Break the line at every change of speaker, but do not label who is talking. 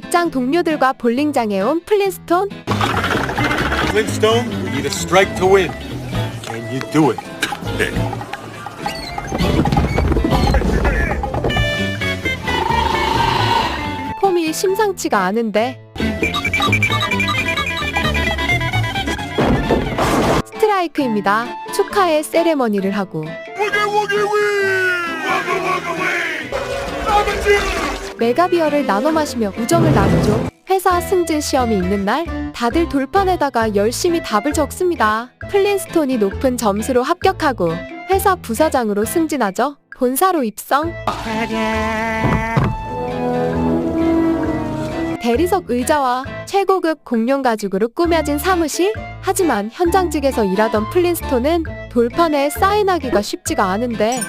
직장 동료들과 볼링장에 온 플린스톤.
Flintstone, we need a strike to win. Can you do it?
폼이 심상치가 않은데. 스트라이크입니다. 축하의 세레머니를 하고 메가비어를 나눠 마시며 우정을 나누죠. 회사 승진 시험이 있는 날 다들 돌판에다가 열심히 답을 적습니다. 플린스톤이 높은 점수로 합격하고 회사 부사장으로 승진하죠. 본사로 입성. 대리석 의자와 최고급 공룡 가죽으로 꾸며진 사무실? 하지만 현장직에서 일하던 플린스톤은 돌판에 사인하기가 쉽지가 않은데